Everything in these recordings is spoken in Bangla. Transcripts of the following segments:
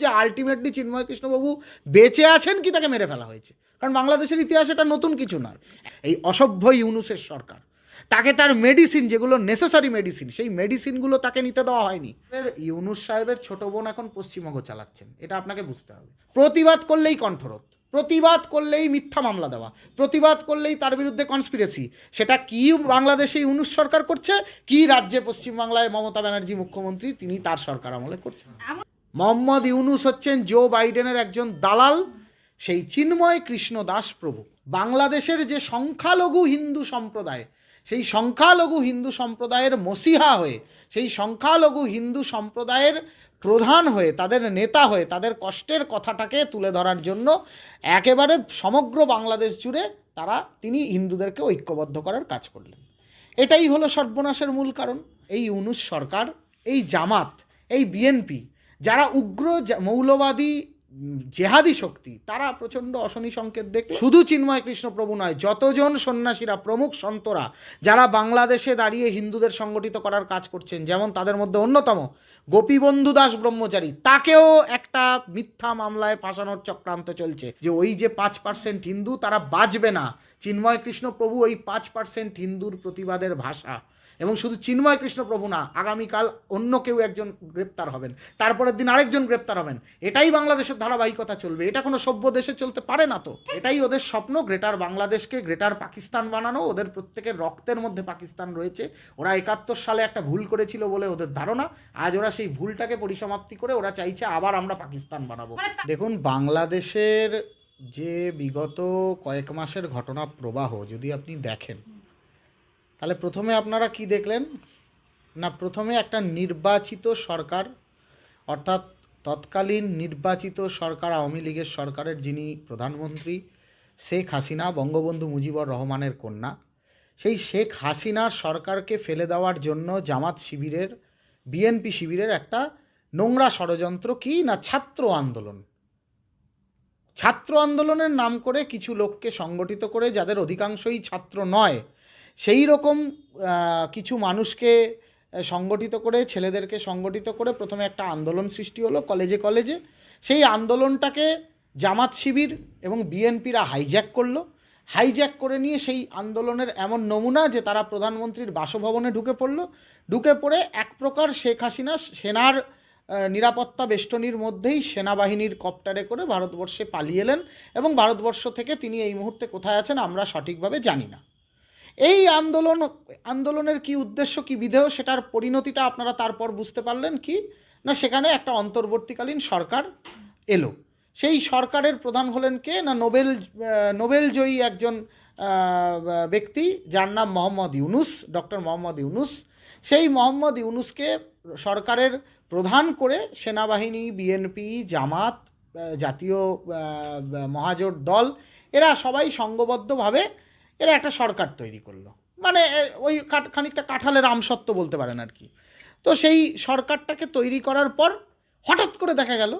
যে আলটিমেটলি চিন্ময় কৃষ্ণবাবু বেঁচে আছেন কি তাকে মেরে ফেলা হয়েছে? কারণ বাংলাদেশের ইতিহাসে এটা নতুন কিছু নয়। এই অসভ্য ইউনুসের সরকার, তাকে তার মেডিসিন যেগুলো নেসেসারি মেডিসিন সেই মেডিসিনগুলো তাকে নিতে দেওয়া হয়নি। ইউনুস সাহেবের ছোট বোন এখন পশ্চিমবঙ্গ চালাচ্ছেন, এটা আপনাকে বুঝতে হবে। প্রতিবাদ করলেই কণ্ঠরোধ, প্রতিবাদ করলেই মিথ্যা মামলা দেওয়া, প্রতিবাদ করলেই তার বিরুদ্ধে কনস্পিরেসি সেটা কি বাংলাদেশে ইউনুস সরকার করছে, কি রাজ্যে পশ্চিমবাংলায় মমতা ব্যানার্জি মুখ্যমন্ত্রী, তিনি তার সরকার আমলে করছেন। মোহাম্মদ ইউনুস হচ্ছেন জো বাইডেনের একজন দালাল, সেই চিন্ময় কৃষ্ণ দাস প্রভু। বাংলাদেশের যে সংখ্যালঘু হিন্দু সম্প্রদায়, সেই সংখ্যালঘু হিন্দু সম্প্রদায়ের মসিহা হয়ে, সেই সংখ্যালঘু হিন্দু সম্প্রদায়ের প্রধান হয়ে, তাদের নেতা হয়ে, তাদের কষ্টের কথাটাকে তুলে ধরার জন্য একেবারে সমগ্র বাংলাদেশ জুড়ে তারা, তিনি হিন্দুদেরকে ঐক্যবদ্ধ করার কাজ করলেন। এটাই হলো সর্বনাশের মূল কারণ। এই ইউনুস সরকার, এই জামাত, এই বিএনপি যারা উগ্র মৌলবাদী, জেহাদি শক্তি, তারা প্রচণ্ড অশনি সংকেত দেখ শুধু চিন্ময় কৃষ্ণ প্রভু নয়, যতজন সন্ন্যাসীরা, প্রমুখ সন্তরা, যারা বাংলাদেশে দাঁড়িয়ে হিন্দুদের সংগঠিত করার কাজ করছেন, যেমন তাদের মধ্যে অন্যতম গোপীবন্ধু দাস ব্রহ্মচারী, তাকেও একটা মিথ্যা মামলায় ফাঁসানোর চক্রান্ত চলছে যে ওই যে পাঁচ পার্সেন্ট হিন্দু, তারা বাঁচবে না। চিন্ময় কৃষ্ণ প্রভু ওই পাঁচ পার্সেন্ট হিন্দুর প্রতিবাদের ভাষা। এবং শুধু চিন্ময় কৃষ্ণ প্রভু না আগামীকাল অন্য কেউ একজন গ্রেপ্তার হবেন। তারপরের দিন আরেকজন গ্রেপ্তার হবেন। এটাই বাংলাদেশের ধারাবাহিকতা চলবে। এটা কোনো সভ্য দেশে চলতে পারে না তো। এটাই ওদের স্বপ্ন। গ্রেটার বাংলাদেশকে গ্রেটার পাকিস্তান বানানো। ওদের প্রত্যেকের রক্তের মধ্যে পাকিস্তান রয়েছে। ওরা একাত্তর সালে একটা ভুল করেছিল বলে ওদের ধারণা। আজ ওরা সেই ভুলটাকে পরিসমাপ্তি করে ওরা চাইছে আবার আমরা পাকিস্তান বানাবো। দেখুন বাংলাদেশের যে বিগত কয়েক মাসের ঘটনা প্রবাহ যদি আপনি দেখেন তাহলে প্রথমে আপনারা কি দেখলেন? না, প্রথমে একটা নির্বাচিত সরকার, অর্থাৎ তৎকালীন নির্বাচিত সরকার, আওয়ামী লীগের সরকারের যিনি প্রধানমন্ত্রী, শেখ হাসিনা, বঙ্গবন্ধু মুজিবুর রহমানের কন্যা, সেই শেখ হাসিনার সরকারকে ফেলে দেওয়ার জন্য জামাত শিবিরের, বিএনপি শিবিরের একটা নোংরা ষড়যন্ত্র কি না ছাত্র আন্দোলন? ছাত্র আন্দোলনের নাম করে কিছু লোককে সংগঠিত করে যাদের অধিকাংশই ছাত্র নয় সেই রকম কিছু মানুষকে সংগঠিত করে, ছেলেদেরকে সংগঠিত করে প্রথমে একটা আন্দোলন সৃষ্টি হলো কলেজে কলেজে। সেই আন্দোলনটাকে জামাত শিবির এবং বিএনপিরা হাইজ্যাক করল। হাইজ্যাক করে নিয়ে সেই আন্দোলনের এমন নমুনা যে তারা প্রধানমন্ত্রীর বাসভবনে ঢুকে পড়ল। ঢুকে পড়ে এক প্রকার শেখ হাসিনা সেনার নিরাপত্তা বেষ্টনীর মধ্যেই সেনাবাহিনীর কপ্টারে করে ভারতবর্ষে পালিয়ে এলেন এবং ভারতবর্ষ থেকে তিনি এই মুহূর্তে কোথায় আছেন আমরা সঠিকভাবে জানি না। এই আন্দোলন, আন্দোলনের কি উদ্দেশ্য, কি বিধেয়, সেটার পরিণতিটা আপনারা তারপর বুঝতে পারলেন কি? না, সেখানে একটা অন্তর্বর্তীকালীন সরকার এলো। সেই সরকারের প্রধান হলেন কে? না, নোবেল নোবেলজয়ী একজন ব্যক্তি, যার নাম মোহাম্মদ ইউনুস, ডক্টর মোহাম্মদ ইউনুস। সেই মোহাম্মদ ইউনুসকে সরকারের প্রধান করে সেনাবাহিনী, বিএনপি, জামাত জাতীয় মহাজোট দল, এরা সবাই সংঘবদ্ধভাবে এরা একটা সরকার তৈরি করল। মানে ওই খানিকটা কাঁঠালের আমসত্ব বলতে পারেন আর কি। তো সেই সরকারটাকে তৈরি করার পর হঠাৎ করে দেখা গেল,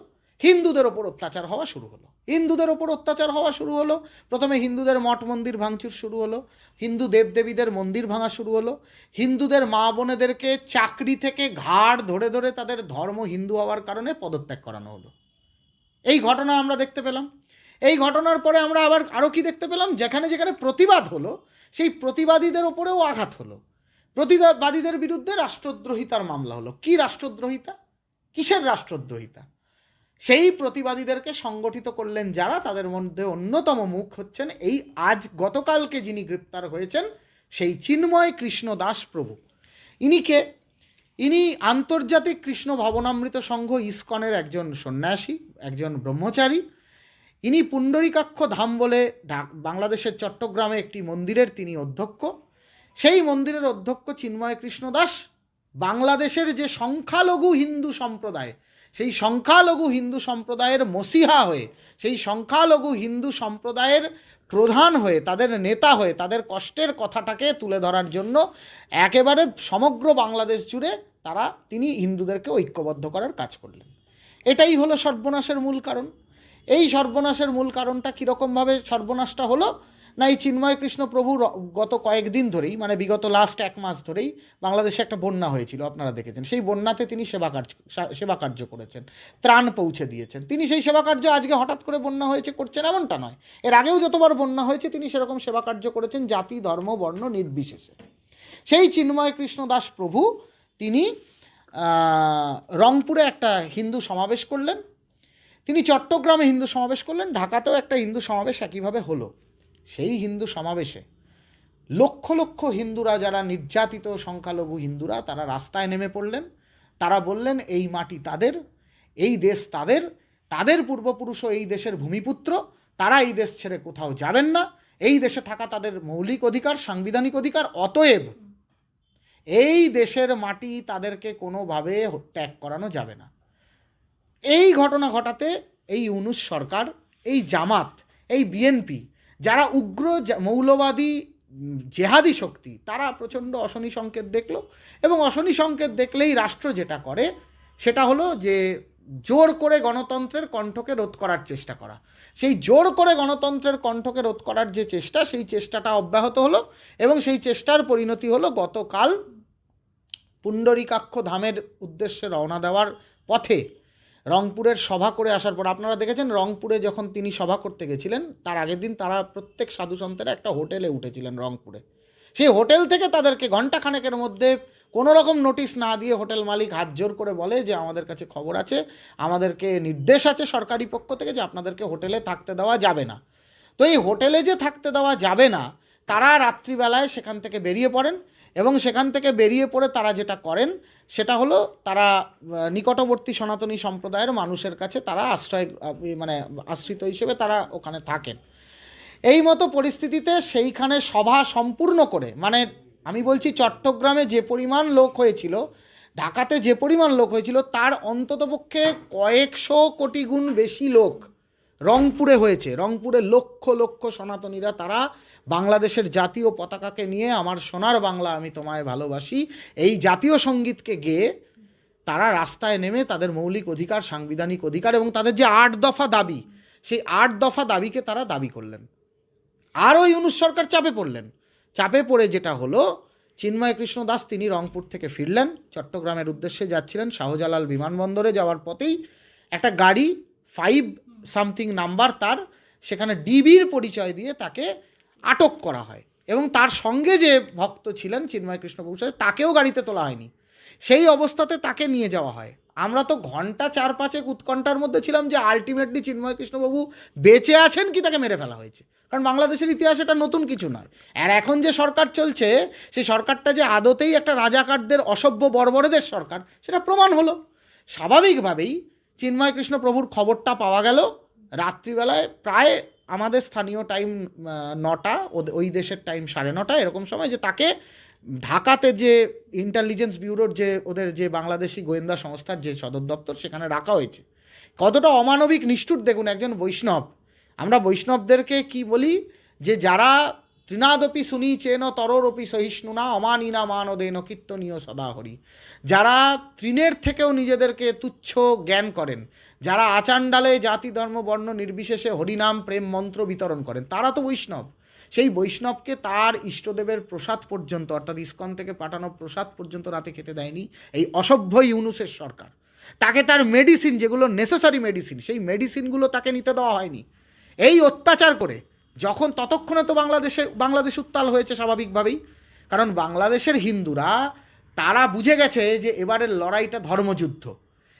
হিন্দুদের ওপর অত্যাচার হওয়া শুরু হলো। হিন্দুদের ওপর অত্যাচার হওয়া শুরু হলো। প্রথমে হিন্দুদের মঠ মন্দির ভাঙচুর শুরু হলো। হিন্দু দেবদেবীদের মন্দির ভাঙা শুরু হলো। হিন্দুদের মা বোনেদেরকে চাকরি থেকে ঘাড় ধরে ধরে তাদের ধর্ম হিন্দু হওয়ার কারণে পদত্যাগ করানো হলো। এই ঘটনা আমরা দেখতে পেলাম। এই ঘটনার পরে আমরা আবার আরও কি দেখতে পেলাম? যেখানে যেখানে প্রতিবাদ হলো, সেই প্রতিবাদীদের ওপরেও আঘাত হলো। প্রতিবাদীদের বিরুদ্ধে রাষ্ট্রদ্রোহিতার মামলা হলো। কি রাষ্ট্রদ্রোহিতা? কিসের রাষ্ট্রদ্রোহিতা? সেই প্রতিবাদীদেরকে সংগঠিত করলেন যারা, তাদের মধ্যে অন্যতম মুখ হচ্ছেন এই আজ গতকালকে যিনি গ্রেপ্তার হয়েছেন, সেই চিন্ময় কৃষ্ণ দাস প্রভু। ইনিকে ইনি আন্তর্জাতিক কৃষ্ণ ভবনামৃত সংঘ ইস্কনের একজন সন্ন্যাসী, একজন ব্রহ্মচারী। ইনি পুণ্ডরীকাক্ষ ধাম বলে বাংলাদেশের চট্টগ্রামে একটি মন্দিরের তিনি অধ্যক্ষ। সেই মন্দিরের অধ্যক্ষ চিন্ময় কৃষ্ণ দাস। বাংলাদেশের যে সংখ্যালঘু হিন্দু সম্প্রদায়, সেই সংখ্যালঘু হিন্দু সম্প্রদায়ের মসিহা হয়ে, সেই সংখ্যালঘু হিন্দু সম্প্রদায়ের প্রধান হয়ে, তাদের নেতা হয়ে, তাদের কষ্টের কথাটাকে তুলে ধরার জন্য একেবারে সমগ্র বাংলাদেশ জুড়ে তারা, তিনি হিন্দুদেরকে ঐক্যবদ্ধ করার কাজ করলেন। এটাই হলো সর্বনাশের মূল কারণ। এই সর্বনাশের মূল কারণটা কীরকমভাবে সর্বনাশটা হলো? না, এই চিন্ময় কৃষ্ণ প্রভু গত কয়েকদিন ধরেই মানে বিগত লাস্ট এক মাস ধরেই বাংলাদেশে একটা বন্যা হয়েছিল, আপনারা দেখেছেন। সেই বন্যাতে তিনি সেবা কার্য সেবা কার্য করেছেন, ত্রাণ পৌঁছে দিয়েছেন। তিনি সেই সেবা কার্য আজকে হঠাৎ করে বন্যা হয়েছে করছেন এমনটা নয়। এর আগেও যতবার বন্যা হয়েছে, তিনি সেরকম সেবা কার্য করেছেন জাতি, ধর্ম, বর্ণ নির্বিশেষে। সেই চিন্ময় কৃষ্ণ দাস প্রভু, তিনি রংপুরে একটা হিন্দু সমাবেশ করলেন। তিনি চট্টগ্রামে হিন্দু সমাবেশ করলেন, ঢাকাতেও একটা হিন্দু সমাবেশ একইভাবে হলো। সেই হিন্দু সমাবেশে লক্ষ লক্ষ হিন্দুরা, যারা নির্যাতিত সংখ্যালঘু হিন্দুরা, তারা রাস্তায় নেমে পড়লেন। তারা বললেন, এই মাটি তাদের, এই দেশ তাদের তাদের পূর্বপুরুষও এই দেশের ভূমিপুত্র, তারা এই দেশ ছেড়ে কোথাও যাবেন না, এই দেশে থাকা তাদের মৌলিক অধিকার, সাংবিধানিক অধিকার, অতএব এই দেশের মাটি তাদেরকে কোনোভাবে ত্যাগ করানো যাবে না। এই ঘটনা ঘটাতে এই ইউনুস সরকার, এই জামাত, এই বিএনপি, যারা উগ্র মৌলবাদী জেহাদি শক্তি, তারা প্রচণ্ড অশনি সংকেত দেখল এবং অশনি সংকেত দেখলেই রাষ্ট্র যেটা করে সেটা হলো যে জোর করে গণতন্ত্রের কণ্ঠকে রোধ করার চেষ্টা করা। সেই জোর করে গণতন্ত্রের কণ্ঠকে রোধ করার যে চেষ্টা, সেই চেষ্টাটা অব্যাহত হলো এবং সেই চেষ্টার পরিণতি হলো গতকাল পুণ্ডরিকাক্ষ ধামের উদ্দেশ্যে রওনা দেওয়ার পথে রংপুরের সভা করে আসার পর, আপনারা দেখেছেন রংপুরে যখন তিনি সভা করতে গেছিলেন, তার আগের দিন তারা প্রত্যেক সাধু সন্তেরা একটা হোটেলে উঠেছিলেন রংপুরে। সেই হোটেল থেকে তাদেরকে ঘণ্টাখানেকের মধ্যে কোনো রকম নোটিশ না দিয়ে হোটেল মালিক হাত জোর করে বলে যে, আমাদের কাছে খবর আছে, আমাদেরকে নির্দেশ আছে সরকারি পক্ষ থেকে যে, আপনাদেরকে হোটেলে থাকতে দেওয়া যাবে না। তো এই হোটেলে যে থাকতে দেওয়া যাবে না, তারা রাত্রিবেলায় সেখান থেকে বেরিয়ে পড়েন এবং সেখান থেকে বেরিয়ে পড়ে তারা যেটা করেন সেটা হলো তারা নিকটবর্তী সনাতনী সম্প্রদায়ের মানুষের কাছে তারা আশ্রয় মানে আশ্রিত হিসেবে তারা ওখানে থাকেন। এই মতো পরিস্থিতিতে সেইখানে সভা সম্পূর্ণ করে মানে আমি বলছি চট্টগ্রামে যে পরিমাণ লোক হয়েছিল, ঢাকাতে যে পরিমাণ লোক হয়েছিল, তার অন্ততপক্ষে কয়েকশো কোটি গুণ বেশি লোক রংপুরে হয়েছে। রংপুরে লক্ষ লক্ষ সনাতনীরা তারা বাংলাদেশের জাতীয় পতাকাকে নিয়ে, আমার সোনার বাংলা আমি তোমায় ভালোবাসি। এই জাতীয় সঙ্গীতকে গেয়ে তারা রাস্তায় নেমে তাদের মৌলিক অধিকার, সাংবিধানিক অধিকার এবং তাদের যে আট দফা দাবি, সেই আট দফা দাবিকে তারা দাবি করলেন। আরও ইউনুস সরকার চাপে পড়লেন। চাপে পড়ে যেটা হলো, চিন্ময় কৃষ্ণ দাস তিনি রংপুর থেকে ফিরলেন, চট্টগ্রামের উদ্দেশ্যে যাচ্ছিলেন শাহজালাল বিমানবন্দরে যাওয়ার পথেই একটা গাড়ি ফাইভ সামথিং নাম্বার তার, সেখানে ডিবির পরিচয় দিয়ে তাকে আটক করা হয়। এবং তার সঙ্গে যে ভক্ত ছিলেন চিন্ময় কৃষ্ণ প্রভুর তাকেও গাড়িতে তোলা হয়নি। সেই অবস্থাতে তাকে নিয়ে যাওয়া হয়। আমরা তো ঘণ্টা চার পাঁচেক উৎকণ্ঠার মধ্যে ছিলাম যে আলটিমেটলি চিন্ময় কৃষ্ণবাবু বেঁচে আছেন কি তাকে মেরে ফেলা হয়েছে। কারণ বাংলাদেশের ইতিহাস এটা নতুন কিছু নয়। আর এখন যে সরকার চলছে, সেই সরকারটা যে আদতেই একটা রাজাকারদের অসভ্য বর্বরেদের সরকার, সেটা প্রমাণ হলো। স্বাভাবিকভাবেই চিন্ময় কৃষ্ণ প্রভুর খবরটা পাওয়া গেল। রাত্রিবেলায় প্রায় আমাদের স্থানীয় টাইম নটা ওই দেশের টাইম সাড়ে নটা, এরকম সময় যে তাকে ঢাকাতে যে ইন্টেলিজেন্স ব্যুরোর যে, ওদের যে বাংলাদেশি গোয়েন্দা সংস্থার যে সদর দপ্তর, সেখানে রাখা হয়েছে। কতটা অমানবিক নিষ্ঠুর, দেখুন, একজন বৈষ্ণব। আমরা বৈষ্ণবদেরকে কি বলি? যে যারা তৃণাদপি শুনি চেন তররপি সহিষ্ণুনা অমানিনা মানদেন কীর্তনীয় সদাহরি। যারা তৃণের থেকেও নিজেদেরকে তুচ্ছ জ্ঞান করেন, যারা আচাণ্ডালে জাতি, ধর্ম, বর্ণ নির্বিশেষে হরিনাম, প্রেম, মন্ত্র বিতরণ করেন, তারা তো বৈষ্ণব। সেই বৈষ্ণবকে তার ইষ্টদেবের প্রসাদ পর্যন্ত, অর্থাৎ ইস্কন থেকে পাঠানো প্রসাদ পর্যন্ত রাতে খেতে দেয়নি এই অসভ্য ইউনুসের সরকার। তাকে তার মেডিসিন যেগুলো নেসেসারি মেডিসিন সেই মেডিসিনগুলো তাকে নিতে দেওয়া হয়নি। এই অত্যাচার করে যখন ততক্ষণে তো বাংলাদেশে, বাংলাদেশ উত্তাল হয়েছে স্বাভাবিকভাবেই। কারণ বাংলাদেশের হিন্দুরা, তারা বুঝে গেছে যে এবারের লড়াইটা ধর্মযুদ্ধ।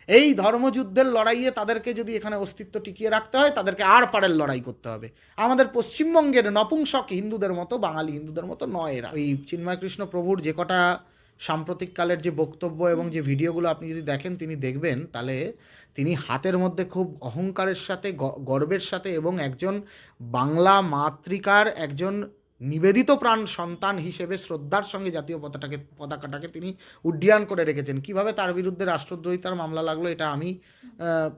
এই ধর্মযুদ্ধের লড়াইয়ে তাদেরকে যদি এখানে অস্তিত্ব টিকিয়ে রাখতে হয়, তাদেরকে আর পারের লড়াই করতে হবে। আমাদের পশ্চিমবঙ্গের নপুংসক হিন্দুদের মতো, বাঙালি হিন্দুদের মতো নয় এরা। ওই চিন্ময় কৃষ্ণ প্রভুর যে কটা সাম্প্রতিককালের যে বক্তব্য এবং যে ভিডিওগুলো আপনি যদি দেখেন, তিনি দেখবেন, তাহলে তিনি হাতের মধ্যে খুব অহংকারের সাথে গর্বের সাথে এবং একজন বাংলা মাতৃকার একজন নিবেদিত প্রাণ সন্তান হিসেবে শ্রদ্ধার সঙ্গে জাতীয় পতাকাটাকে পতাকাটাকে তিনি উড্ডীয়ান করে রেখেছেন। কীভাবে তার বিরুদ্ধে রাষ্ট্রদ্রোহিতার মামলা লাগল এটা আমি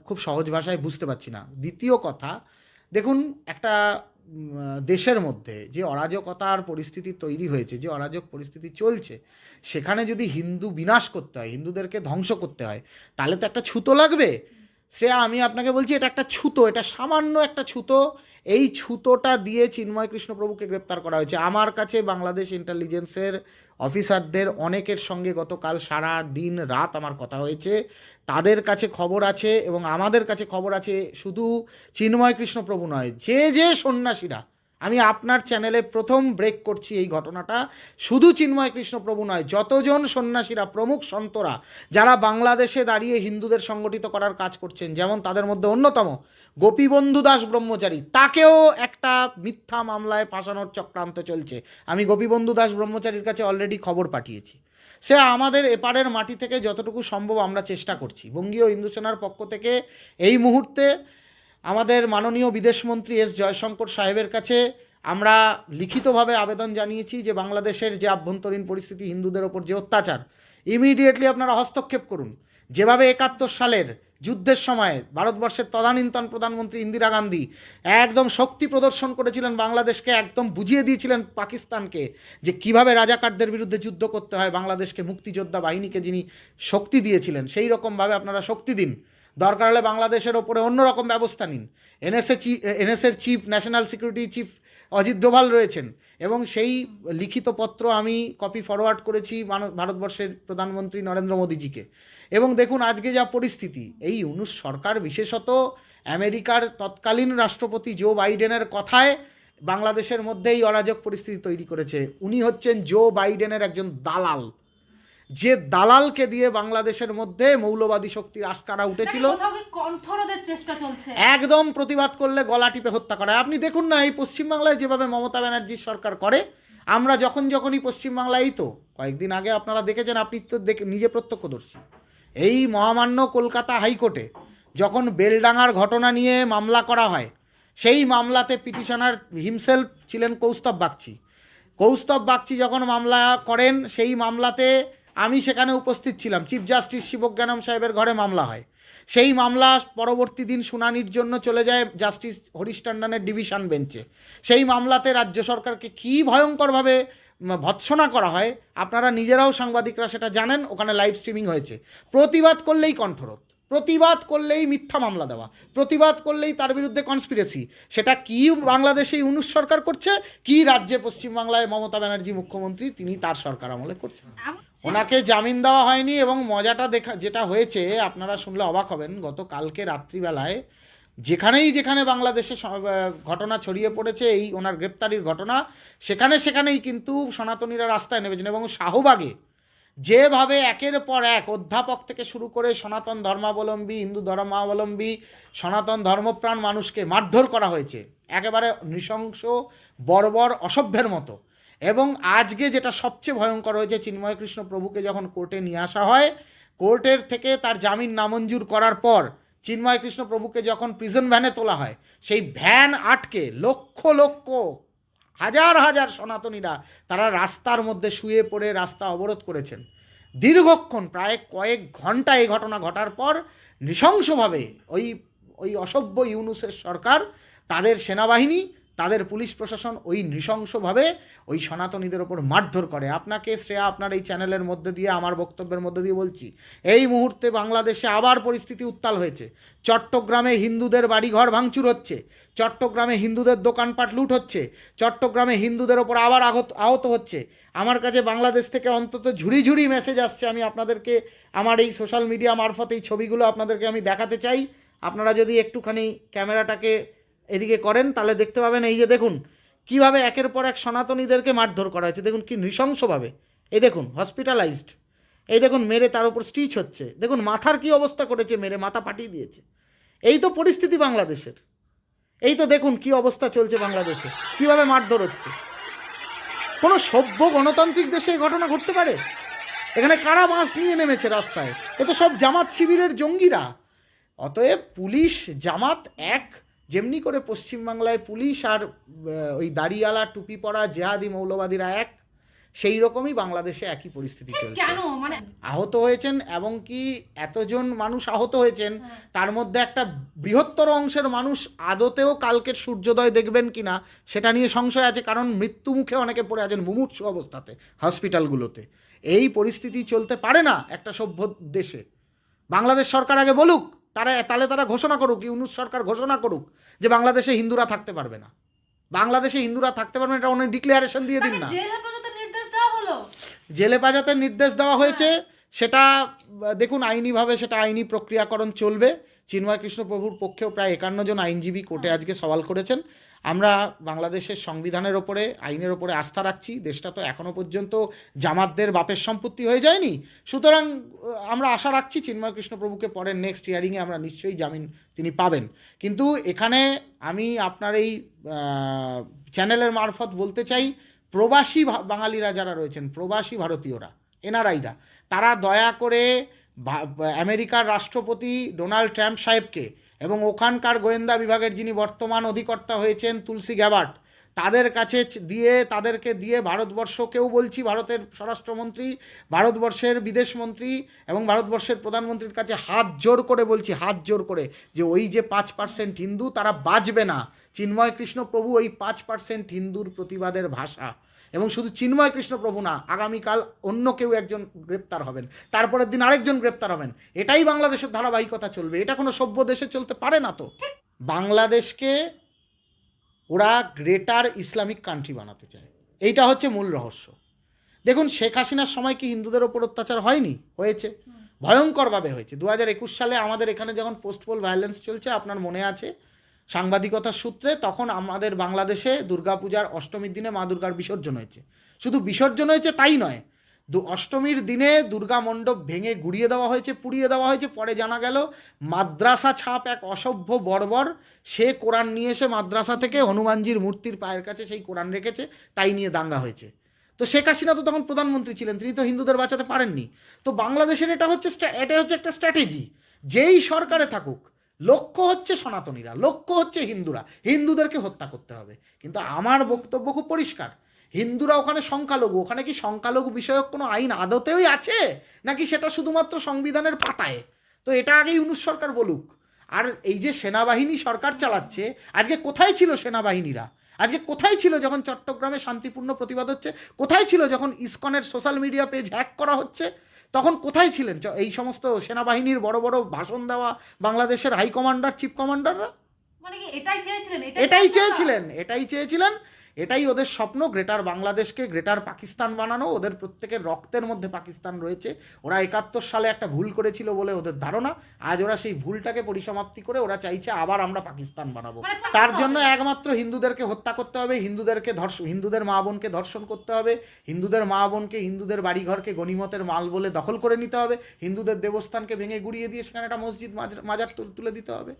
খুব সহজ ভাষায় বুঝতে পারছি না। দ্বিতীয় কথা, দেখুন, একটা দেশের মধ্যে যে অরাজকতার পরিস্থিতি তৈরি হয়েছে, যে অরাজক পরিস্থিতি চলছে সেখানে যদি হিন্দু বিনাশ করতে হয়, হিন্দুদেরকে ধ্বংস করতে হয়, তাহলে তো একটা ছুতো লাগবে। শ্রেয়া, আমি আপনাকে বলছি, এটা একটা ছুতো, এটা সামান্য একটা ছুতো। এই ছুতোটা দিয়ে চিন্ময় কৃষ্ণপ্রভুকে গ্রেপ্তার করা হয়েছে। আমার কাছে বাংলাদেশ ইন্টেলিজেন্সের অফিসারদের অনেকের সঙ্গে গতকাল সারা দিন রাত আমার কথা হয়েছে। তাদের কাছে খবর আছে এবং আমাদের কাছে খবর আছে, শুধু চিন্ময় কৃষ্ণপ্রভু নয়, যে যে সন্ন্যাসীরা আমি আপনার চ্যানেলে প্রথম ব্রেক করছি এই ঘটনাটা। শুধু চিন্ময় কৃষ্ণপ্রভু নয়, যতজন সন্ন্যাসীরা, প্রমুখ সন্তরা, যারা বাংলাদেশে দাঁড়িয়ে হিন্দুদের সংগঠিত করার কাজ করছেন, যেমন তাদের মধ্যে অন্যতম গোপীবন্ধু দাস ব্রহ্মচারী, তাকেও একটা মিথ্যা মামলায় ফাঁসানোর চক্রান্ত চলছে। আমি গোপীবন্ধু দাস ব্রহ্মচারীর কাছে অলরেডি খবর পাঠিয়েছি। সে আমাদের এপারের মাটি থেকে যতটুকু সম্ভব আমরা চেষ্টা করছি। বঙ্গীয় হিন্দু সেনার পক্ষ থেকে এই মুহূর্তে আমাদের মাননীয় বিদেশমন্ত্রী এস জয়শঙ্কর সাহেবের কাছে আমরা লিখিতভাবে আবেদন জানিয়েছি যে বাংলাদেশের যে আভ্যন্তরীণ পরিস্থিতি হিন্দুদের ওপর যে অত্যাচার ইমিডিয়েটলি আপনারা হস্তক্ষেপ করুন। যেভাবে একাত্তর সালের যুদ্ধের সময় ভারতবর্ষের তদানীন্তন প্রধানমন্ত্রী ইন্দিরা গান্ধী একদম শক্তি প্রদর্শন করেছিলেন বাংলাদেশকে, একদম বুঝিয়ে দিয়েছিলেন পাকিস্তানকে যে কীভাবে রাজাকারদের বিরুদ্ধে যুদ্ধ করতে হয়, বাংলাদেশকে মুক্তিযোদ্ধা বাহিনীকে যিনি শক্তি দিয়েছিলেন, সেই রকমভাবে আপনারা শক্তি দিন। দরকার হলে বাংলাদেশের ওপরে অন্যরকম ব্যবস্থা নিন। NSA chief এনএসএর chief, national security chief Ajit Doval রয়েছেন এবং সেই লিখিত পত্র আমি কপি ফরওয়ার্ড করেছি ভারতবর্ষের প্রধানমন্ত্রী নরেন্দ্র মোদীজিকে। এবং দেখুন, আজকে যা পরিস্থিতি, এই ইউনুস সরকার বিশেষত আমেরিকার তৎকালীন রাষ্ট্রপতি জো বাইডেনের কথায় বাংলাদেশের মধ্যেই অরাজক পরিস্থিতি তৈরি করেছে। উনি হচ্ছেন জো বাইডেনের একজন দালাল। যে দালালকে দিয়ে বাংলাদেশের মধ্যে মৌলবাদী শক্তির আশকারা উঠেছিল একদম প্রতিবাদ করলে গলা টিপে হত্যা করা। হয়। আপনি দেখুন না এই পশ্চিমবাংলায় যেভাবে মমতা ব্যানার্জির সরকার করে আমরা যখন যখনই পশ্চিমবাংলায় তো কয়েকদিন আগে আপনারা দেখেছেন আপনি তো দেখে নিজে প্রত্যক্ষদর্শী। এই মহামান্য কলকাতা হাইকোর্টে যখন বেলডাঙ্গার ঘটনা নিয়ে মামলা করা হয় সেই মামলাতে পিটিশনার হিমসেলফ ছিলেন কৌস্তব বাগচি। কৌস্তব বাগচি যখন মামলা করেন সেই মামলাতে আমি সেখানে উপস্থিত ছিলাম। চিফ জাস্টিস শিবজ্ঞানম সাহেবের ঘরে মামলা হয়। সেই মামলা পরবর্তী দিন শুনানির জন্য চলে যায় জাস্টিস হরিশ টান্ডানের ডিভিশন বেঞ্চে সেই মামলাতে রাজ্য সরকারকে কী ভয়ঙ্করভাবে ভৎসনা করা হয়, আপনারা নিজেরাও সাংবাদিকরা সেটা জানেন, ওখানে লাইভ স্ট্রিমিং হয়েছে। প্রতিবাদ করলেই কণ্ঠরোধ। প্রতিবাদ করলেই মিথ্যা মামলা দেওয়া প্রতিবাদ করলেই তার বিরুদ্ধে কনস্পিরেসি সেটা কি বাংলাদেশে ইউনুস সরকার করছে কি রাজ্যে পশ্চিমবাংলায় মমতা ব্যানার্জি মুখ্যমন্ত্রী তিনি তার সরকার আমলে করছেন। ওনাকে জামিন দেওয়া হয়নি এবং মজাটা দেখা যেটা হয়েছে আপনারা শুনলে অবাক হবেন গত কালকে রাত্রিবেলায় যেখানেই যেখানে বাংলাদেশে ঘটনা ছড়িয়ে পড়েছে এই ওনার গ্রেপ্তারির ঘটনা সেখানে সেখানেই কিন্তু সনাতনীরা রাস্তায় নেমেছেন এবং শাহবাগে যেভাবে একের পর এক অধ্যাপক থেকে শুরু করে সনাতন ধর্মাবলম্বী, হিন্দু ধর্মাবলম্বী, সনাতন ধর্মপ্রাণ মানুষকে মারধর করা হয়েছে, একেবারে নৃশংস, বর্বর, অসভ্যের মতো। এবং আজকে যেটা সবচেয়ে ভয়ঙ্কর হয়েছে চিন্ময় কৃষ্ণ প্রভুকে যখন কোর্টে নিয়ে আসা হয়, কোর্টের থেকে তার জামিন নামঞ্জুর করার পর চিন্ময় কৃষ্ণ প্রভুকে যখন প্রিজন ভ্যানে তোলা হয়, সেই ভ্যান আটকে লক্ষ লক্ষ হাজার হাজার সনাতনীরা তারা রাস্তার মধ্যে শুয়ে পড়ে রাস্তা অবরোধ করেছেন। দীর্ঘক্ষণ, প্রায় কয়েক ঘণ্টা এই ঘটনা ঘটার পর নৃশংসভাবে ওই ওই অসভ্য ইউনুসের সরকার, তাদের সেনাবাহিনী তাদের পুলিশ প্রশাসন ওই নৃশংসভাবে ওই সনাতনীদের ওপর মারধর করে। আপনাকে শ্রেয়া আপনার এই চ্যানেলের মধ্যে দিয়ে, আমার বক্তব্যের মধ্যে দিয়ে বলছি, এই মুহূর্তে বাংলাদেশে আবার পরিস্থিতি উত্তাল হয়েছে। চট্টগ্রামে হিন্দুদের বাড়িঘর ভাঙচুর হচ্ছে। চট্টগ্রামে হিন্দুদের দোকানপাট লুট হচ্ছে। চট্টগ্রামে হিন্দুদের ওপর আবার আহত আহত হচ্ছে। আমার কাছে বাংলাদেশ থেকে অন্তত ঝুড়ি ঝুড়ি মেসেজ আসছে। আমি আপনাদেরকে আমার এই সোশ্যাল মিডিয়া মারফত এই ছবিগুলো আপনাদেরকে আমি দেখাতে চাই। আপনারা যদি একটুখানি ক্যামেরাটাকে এদিকে করেন, তাহলে দেখতে পাবেন এই যে দেখুন, কীভাবে একের পর এক সনাতনীদেরকে মারধর করা হয়েছে। দেখুন কি নৃশংসভাবে। এই দেখুন হসপিটালাইজড এই দেখুন, মেরে তার উপর স্টিচ হচ্ছে। দেখুন, মাথার কি অবস্থা করেছে, মেরে মাথা পাঠিয়ে দিয়েছে। এই তো পরিস্থিতি বাংলাদেশের। এই তো দেখুন, কি অবস্থা চলছে বাংলাদেশে। কীভাবে মারধর হচ্ছে। কোনো সভ্য গণতান্ত্রিক দেশে এই ঘটনা ঘটতে পারে? এখানে কারা বাঁশ নিয়ে নেমেছে রাস্তায়? এ তো সব জামাত শিবিরের জঙ্গিরা। অতএব পুলিশ, জামাত এক যেমনি করে পশ্চিমবাংলায় পুলিশ আর ওই দাড়িওয়ালা টুপি পরা জেহাদি মৌলবাদীরা এক সেই রকমই বাংলাদেশে একই পরিস্থিতি চলছে। কেন? মানে আহত হয়েছেন এবং কি এতজন মানুষ আহত হয়েছেন তার মধ্যে একটা বৃহত্তর অংশের মানুষ আদতেও কালকের সূর্যোদয় দেখবেন কিনা সেটা নিয়ে সংশয় আছে কারণ মৃত্যু মুখে অনেকে পড়ে আছেন মুমূর্ষু অবস্থাতে হসপিটালগুলোতে। এই পরিস্থিতি চলতে পারে না একটা সভ্য দেশে। বাংলাদেশ সরকার আগে বলুক তারা তাহলে তারা ঘোষণা করুক ইউনুস সরকার ঘোষণা করুক যে বাংলাদেশে হিন্দুরা থাকতে পারবে না। বাংলাদেশে হিন্দুরা থাকতে পারবে না এটা অনেক ডিক্লারেশন দিয়ে দিন না। জেল পাজাতে নির্দেশ দেওয়া হয়েছে সেটা দেখুন আইনিভাবে সেটা আইনি প্রক্রিয়াকরণ চলবে। চিন্ময় কৃষ্ণ প্রভুর পক্ষেও প্রায় একান্ন জন আইনজীবী কোর্টে আজকে সওয়াল করেছেন। আমরা বাংলাদেশের সংবিধানের ওপরে, আইনের ওপরে আস্থা রাখছি, দেশটা তো এখনও পর্যন্ত জামাতদের বাপের সম্পত্তি হয়ে যায়নি। সুতরাং আমরা আশা রাখছি চিন্ময় কৃষ্ণ প্রভুকে পরের নেক্সট হিয়ারিংয়ে আমরা নিশ্চয়ই জামিন তিনি পাবেন। কিন্তু এখানে আমি আপনার এই চ্যানেলের মারফত বলতে চাই, প্রবাসী বাঙালিরা যারা রয়েছেন, প্রবাসী ভারতীয়রা এনআরআইরা তারা দয়া করে আমেরিকার রাষ্ট্রপতি ডোনাল্ড ট্রাম্প সাহেবকে এবং ওখানকার গোয়েন্দা বিভাগের যিনি বর্তমান অধিকর্তা হয়েছেন তুলসী গ্যাবার্ট, তাদের কাছে দিয়ে, তাদেরকে দিয়ে ভারতবর্ষকেও বলছি, ভারতের স্বরাষ্ট্রমন্ত্রী, ভারতবর্ষের বিদেশমন্ত্রী এবং ভারতবর্ষের প্রধানমন্ত্রীর কাছে হাত জোর করে বলছি, হাত জোর করে যে ওই যে পাঁচ পার্সেন্ট হিন্দু তারা বাঁচবে না। চিন্ময় কৃষ্ণ প্রভু ওই পাঁচ পার্সেন্ট হিন্দুর প্রতিবাদের ভাষা। এবং শুধু চিন্ময় কৃষ্ণ প্রভু না আগামীকাল অন্য কেউ একজন গ্রেপ্তার হবেন। তারপরের দিন আরেকজন গ্রেপ্তার হবেন। এটাই বাংলাদেশের ধারাবাহিকতা চলবে। এটা কোনো সভ্য দেশে চলতে পারে না তো। বাংলাদেশকে ওরা গ্রেটার ইসলামিক কান্ট্রি বানাতে চায়। এইটা হচ্ছে মূল রহস্য। দেখুন শেখ হাসিনার সময় কি হিন্দুদের ওপর অত্যাচার হয়নি? হয়েছে। ভয়ঙ্করভাবে হয়েছে। দু হাজার একুশ সালে আমাদের এখানে যখন পোস্ট পোল ভায়োলেন্স চলছে আপনার মনে আছে? সাংবাদিকতার সূত্রে তখন আমাদের বাংলাদেশে দুর্গাপূজার অষ্টমীর দিনে মা দুর্গার বিসর্জন হয়েছে। শুধু বিসর্জন হয়েছে তাই নয়, দু অষ্টমীর দিনে দুর্গা মণ্ডপ ভেঙে গুড়িয়ে দেওয়া হয়েছে, পুড়িয়ে দেওয়া হয়েছে, পরে জানা গেল মাদ্রাসা ছাপ এক অসভ্য বর্বর। সে কোরআন নিয়ে এসে মাদ্রাসা থেকে হনুমানজির মূর্তির পায়ের কাছে সেই কোরআন রেখেছে, তাই নিয়ে দাঙ্গা হয়েছে। তো শেখ হাসিনা তো তখন প্রধানমন্ত্রী ছিলেন, তিনি তো হিন্দুদের বাঁচাতে পারেননি। তো বাংলাদেশের এটা হচ্ছে এটা হচ্ছে একটা স্ট্র্যাটেজি। যেই সরকারে থাকুক লক্ষ্য হচ্ছে সনাতনীরা, লক্ষ্য হচ্ছে হিন্দুরা। হিন্দুদেরকে হত্যা করতে হবে। কিন্তু আমার বক্তব্য খুব পরিষ্কার। হিন্দুরা ওখানে সংখ্যালঘু, ওখানে কি সংখ্যালঘু বিষয়ক কোনো আইন আদতেই আছে? নাকি সেটা শুধুমাত্র সংবিধানের পাতায়? তো এটা আগে ইউনুস সরকার বলুক। আর এই যে সেনাবাহিনী সরকার চালাচ্ছে, আজকে কোথায় ছিল সেনাবাহিনীরা? আজকে কোথায় ছিল যখন চট্টগ্রামে শান্তিপূর্ণ প্রতিবাদ হচ্ছে? কোথায় ছিল যখন ইসকনের সোশ্যাল মিডিয়া পেজ হ্যাক করা হচ্ছে? তখন কোথায় ছিলেন? এই সমস্ত সেনাবাহিনীর বড় বড় ভাষণ দেওয়া বাংলাদেশের হাই কমান্ডার চিফ কমান্ডাররা মানে এটাই চেয়েছিলেন? এটাই চেয়েছিলেন এটাই চেয়েছিলেন। এটাই ওদের স্বপ্ন। গ্রেটার বাংলাদেশকে গ্রেটার পাকিস্তান বানানো। ওদের প্রত্যেকের রক্তের মধ্যে পাকিস্তান রয়েছে। ওরা একাত্তর সালে একটা ভুল করেছিল বলে ওদের ধারণা। আজ ওরা সেই ভুলটাকে পরিসমাপ্তি করে ওরা চাইছে আবার আমরা পাকিস্তান বানাবো। মানে তার জন্য একমাত্র হিন্দুদেরকে হত্যা করতে হবে হিন্দুদেরকে ধর্ষণ হিন্দুদের মা বোনকে ধর্ষণ করতে হবে হিন্দুদের মা বোনকে হিন্দুদের বাড়িঘরকে গণিমতের মাল বলে দখল করে নিতে হবে হিন্দুদের দেবস্থানকে ভেঙে গুড়িয়ে দিয়ে সেখানে একটা মসজিদ মাজ- মাজার তুলে দিতে হবে।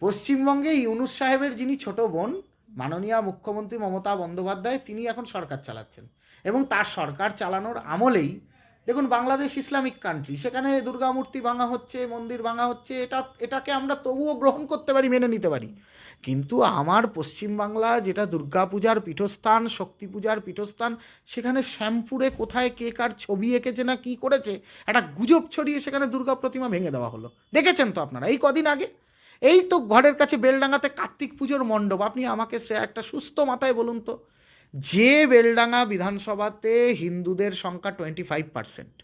পশ্চিমবঙ্গে ইউনুস সাহেবের যিনি ছোট বোন মাননীয় মুখ্যমন্ত্রী মমতা বন্দ্যোপাধ্যায় তিনি এখন সরকার চালাচ্ছেন। এবং তার সরকার চালানোর আমলেই দেখুন বাংলাদেশ ইসলামিক কান্ট্রি সেখানে দুর্গা মূর্তি ভাঙা হচ্ছে, মন্দির ভাঙা হচ্ছে, এটা, এটাকে আমরা তবুও গ্রহণ করতে পারি, মেনে নিতে পারি। কিন্তু আমার পশ্চিমবাংলা যেটা দুর্গাপূজার পীঠস্থান, শক্তি পূজার পীঠস্থান, সেখানে শ্যামপুরে কোথায় কে কার ছবি এঁকেছে না কি করেছে, একটা গুজব ছড়িয়ে সেখানে দুর্গা প্রতিমা ভেঙে দেওয়া হলো। দেখেছেন তো আপনারা, এই কদিন আগে? এই তো ঘরের কাছে বেলডাঙ্গাতে কার্তিক পুজোর মণ্ডপ। আপনি আমাকে সে একটা সুস্থ মাথায় বলুন তো। যে বেলডাঙ্গা বিধানসভাতে হিন্দুদের সংখ্যা টোয়েন্টি ফাইভ পার্সেন্ট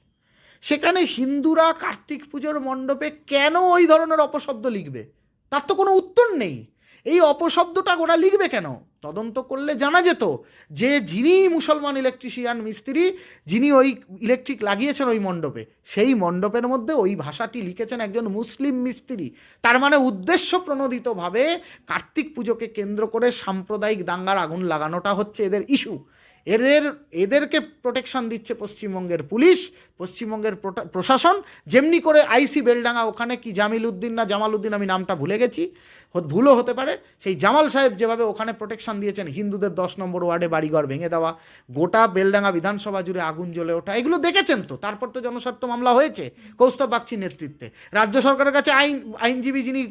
সেখানে হিন্দুরা কার্তিক পুজোর মণ্ডপে কেন ওই ধরনের অপশব্দ লিখবে? তার তো কোনো উত্তর নেই। এই অপশব্দটা ওরা লিখবে কেন? তদন্ত করলে জানা যেত যে যিনি মুসলমান ইলেকট্রিশিয়ান মিস্ত্রি, যিনি ওই ইলেকট্রিক লাগিয়েছেন ওই মণ্ডপে, সেই মণ্ডপের মধ্যে ওই ভাষাটি লিখেছেন একজন মুসলিম মিস্ত্রি। তার মানে উদ্দেশ্য প্রণোদিতভাবে কার্তিক পুজোকে কেন্দ্র করে সাম্প্রদায়িক দাঙ্গার আগুন লাগানোটা হচ্ছে এদের ইস্যু। এদের, এদেরকে প্রোটেকশন দিচ্ছে পশ্চিমবঙ্গের পুলিশ, পশ্চিমবঙ্গের প্রশাসন, যেমনি করে আইসি বেলডাঙ্গা ওখানে কি জামিল উদ্দিন না জামাল উদ্দিন আমি নামটা ভুলে গেছি। ভুলও হতে পারে। সেই জামাল সাহেব যেভাবে ওখানে প্রোটেকশন দিয়েছেন হিন্দুদের দশ নম্বর ওয়ার্ডে বাড়িঘর ভেঙে দেওয়া গোটা বেলডাঙ্গা বিধানসভা জুড়ে আগুন জ্বলে ওঠা এগুলো দেখেছেন তো? তারপর তো জনস্বার্থ মামলা হয়েছে কৌস্তব বাগচির নেতৃত্বে। রাজ্য সরকারের কাছে আইন আইনজীবী যিনি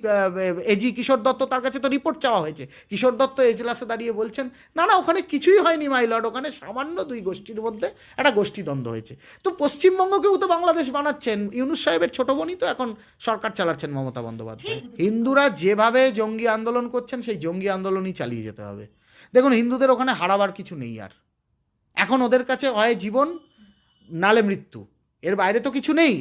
এজি কিশোর দত্ত তার কাছে তো রিপোর্ট চাওয়া হয়েছে। কিশোর দত্ত এজলাসে দাঁড়িয়ে বলছেন না না ওখানে কিছুই হয়নি মাইলর্ড ওখানে সামান্য দুই গোষ্ঠীর মধ্যে একটা গোষ্ঠীদ্বন্দ্ব হয়েছে। তো পশ্চিমবঙ্গকেও তো বাংলাদেশ বানাচ্ছেন। ইউনুস সাহেবের ছোট বোনই তো এখন সরকার চালাচ্ছেন মমতা বন্দ্যোপাধ্যায়। হিন্দুরা যেভাবে জঙ্গি আন্দোলন করছেন, সেই জঙ্গি আন্দোলনই চালিয়ে যেতে হবে। দেখুন, হিন্দুদের ওখানে হারাবার কিছু নেই আর। এখন ওদের কাছে হয় জীবন, নালে মৃত্যু। এর বাইরে তো কিছু নেই।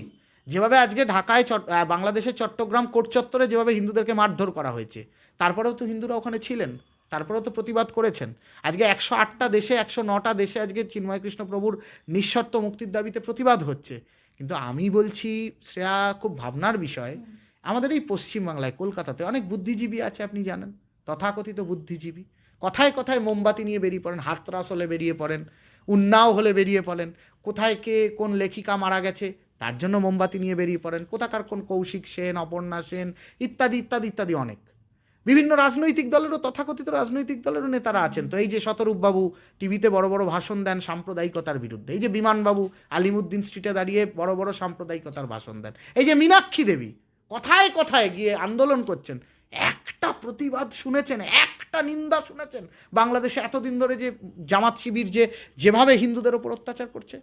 যেভাবে আজকে ঢাকায় চট বাংলাদেশের চট্টগ্রাম কোট চত্বরে যেভাবে হিন্দুদেরকে মারধর করা হয়েছে, তারপরেও তো হিন্দুরা ওখানে ছিলেন, তারপরেও তো প্রতিবাদ করেছেন। আজকে একশো আটটা দেশে, একশো নটা দেশে আজকে চিন্ময় কৃষ্ণ প্রভুর নিঃশর্ত মুক্তির দাবিতে প্রতিবাদ হচ্ছে। কিন্তু আমি বলছি, শ্রেয়া, খুব ভাবনার বিষয় আমাদের এই পশ্চিমবাংলায়, কলকাতাতে অনেক বুদ্ধিজীবী আছে, আপনি জানেন। তথাকথিত বুদ্ধিজীবী। কথায় কথায় মোমবাতি নিয়ে বেরিয়ে পড়েন, হাতরাস হলে বেরিয়ে পড়েন, উন্নাও হলে বেরিয়ে পড়েন। কোথায় কে কোন লেখিকা মারা গেছে, তার জন্য মোমবাতি নিয়ে বেরিয়ে পড়েন। কোথাকার কোন কৌশিক সেন, অপর্ণা সেন, ইত্যাদি ইত্যাদি ইত্যাদি অনেক। বিভিন্ন রাজনৈতিক দলেরও, তথাকথিত রাজনৈতিক দলেরও নেতারা আছেন। তো এই যে শতরূপবাবু টিভিতে বড় বড় ভাষণ দেন সাম্প্রদায়িকতার বিরুদ্ধে। এই যে বিমানবাবু আলিমুদ্দিন স্ট্রিটে দাঁড়িয়ে বড় বড় সাম্প্রদায়িকতার ভাষণ দেন। এই যে মীনাক্ষী দেবী কথায় কথায় গিয়ে আন্দোলন করছেন। একটা প্রতিবাদ শুনেছেন, একটা নিন্দা শুনেছেন। বাংলাদেশে এতদিন ধরে যে জামাত শিবির যে যেভাবে হিন্দুদের ওপর অত্যাচার করছে,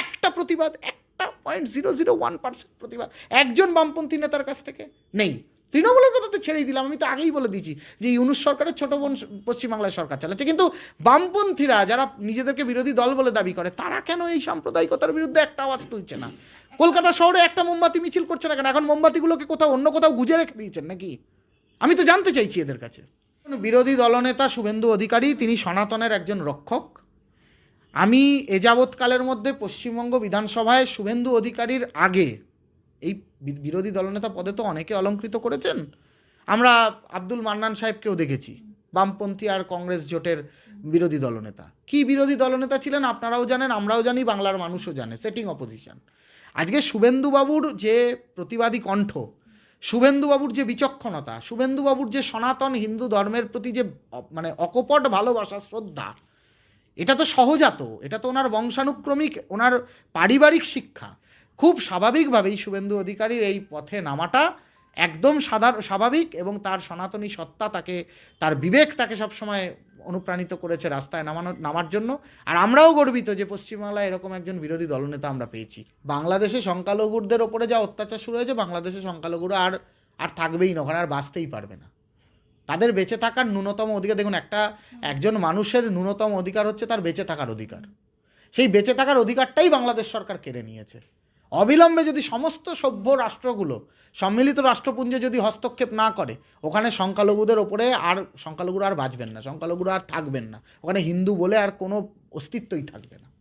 একটা প্রতিবাদ, একটা point zero zero one percent প্রতিবাদ। একজন বামপন্থী নেতার কাছ থেকে নেই। তৃণমূলের কথা তো ছেড়েই দিলাম, আমি তো আগেই বলে দিয়েছি যে ইউনুস সরকারের ছোট বোন পশ্চিমবাংলায় সরকার চালাচ্ছে। কিন্তু বামপন্থীরা যারা নিজেদেরকে বিরোধী দল বলে দাবি করে, তারা কেন এই সাম্প্রদায়িকতার বিরুদ্ধে একটা আওয়াজ তুলছে না? কলকাতা শহরে একটা মোমবাতি মিছিল করছে না কেন? এখন মোমবাতিগুলোকে কোথাও অন্য কোথাও গুজে রেখে দিয়েছেন নাকি? আমি তো জানতে চাইছি এদের কাছে। বিরোধী দলনেতা শুভেন্দু অধিকারী, তিনি সনাতনের একজন রক্ষক। আমি এ যাবৎকালের মধ্যে পশ্চিমবঙ্গ বিধানসভায় শুভেন্দু অধিকারীর আগে, এই বিরোধী দলনেতা পদে তো অনেকে অলঙ্কৃত করেছেন। আমরা আব্দুল মান্নান সাহেবকেও দেখেছি, বামপন্থী আর কংগ্রেস জোটের বিরোধী দলনেতা। কি বিরোধী দলনেতা ছিলেন আপনারাও জানেন, আমরাও জানি, বাংলার মানুষও জানে সেটিং অপোজিশন আজকে শুভেন্দুবাবুর যে প্রতিবাদী কণ্ঠ, শুভেন্দুবাবুর যে বিচক্ষণতা, শুভেন্দুবাবুর যে সনাতন হিন্দু ধর্মের প্রতি যে মানে অকপট ভালোবাসা, শ্রদ্ধা, এটা তো সহজাত, এটা তো ওনার বংশানুক্রমিক, ওনার পারিবারিক শিক্ষা। খুব স্বাভাবিকভাবেই শুভেন্দু অধিকারীর এই পথে নামাটা একদম সাধারণ স্বাভাবিক এবং তার সনাতনী সত্তা তাকে, তার বিবেক তাকে সবসময় অনুপ্রাণিত করেছে রাস্তায় নামানো নামার জন্য। আর আমরাও গর্বিত যে পশ্চিমবাংলায় এরকম একজন বিরোধী দলনেতা আমরা পেয়েছি। বাংলাদেশে সংখ্যালঘুদের ওপরে যা অত্যাচার শুরু হয়েছে, বাংলাদেশে সংখ্যালঘুরা আর আর থাকবেই না, ওখানে আর বাঁচতেই পারবে না। তাদের বেঁচে থাকার ন্যূনতম অধিকার দেখুন, একটা একজন মানুষের ন্যূনতম অধিকার হচ্ছে তার বেঁচে থাকার অধিকার। সেই বেঁচে থাকার অধিকারটাই বাংলাদেশ সরকার কেড়ে নিয়েছে। অবিলম্বে যদি সমস্ত সভ্য রাষ্ট্রগুলো, সম্মিলিত রাষ্ট্রপুঞ্জে যদি হস্তক্ষেপ না করে, ওখানে সংখ্যালঘুদের ওপরে আর, সংখ্যালঘুরা আর বাঁচবেন না, সংখ্যালঘুরা আর থাকবেন না, ওখানে হিন্দু বলে আর কোনো অস্তিত্বই থাকবে না।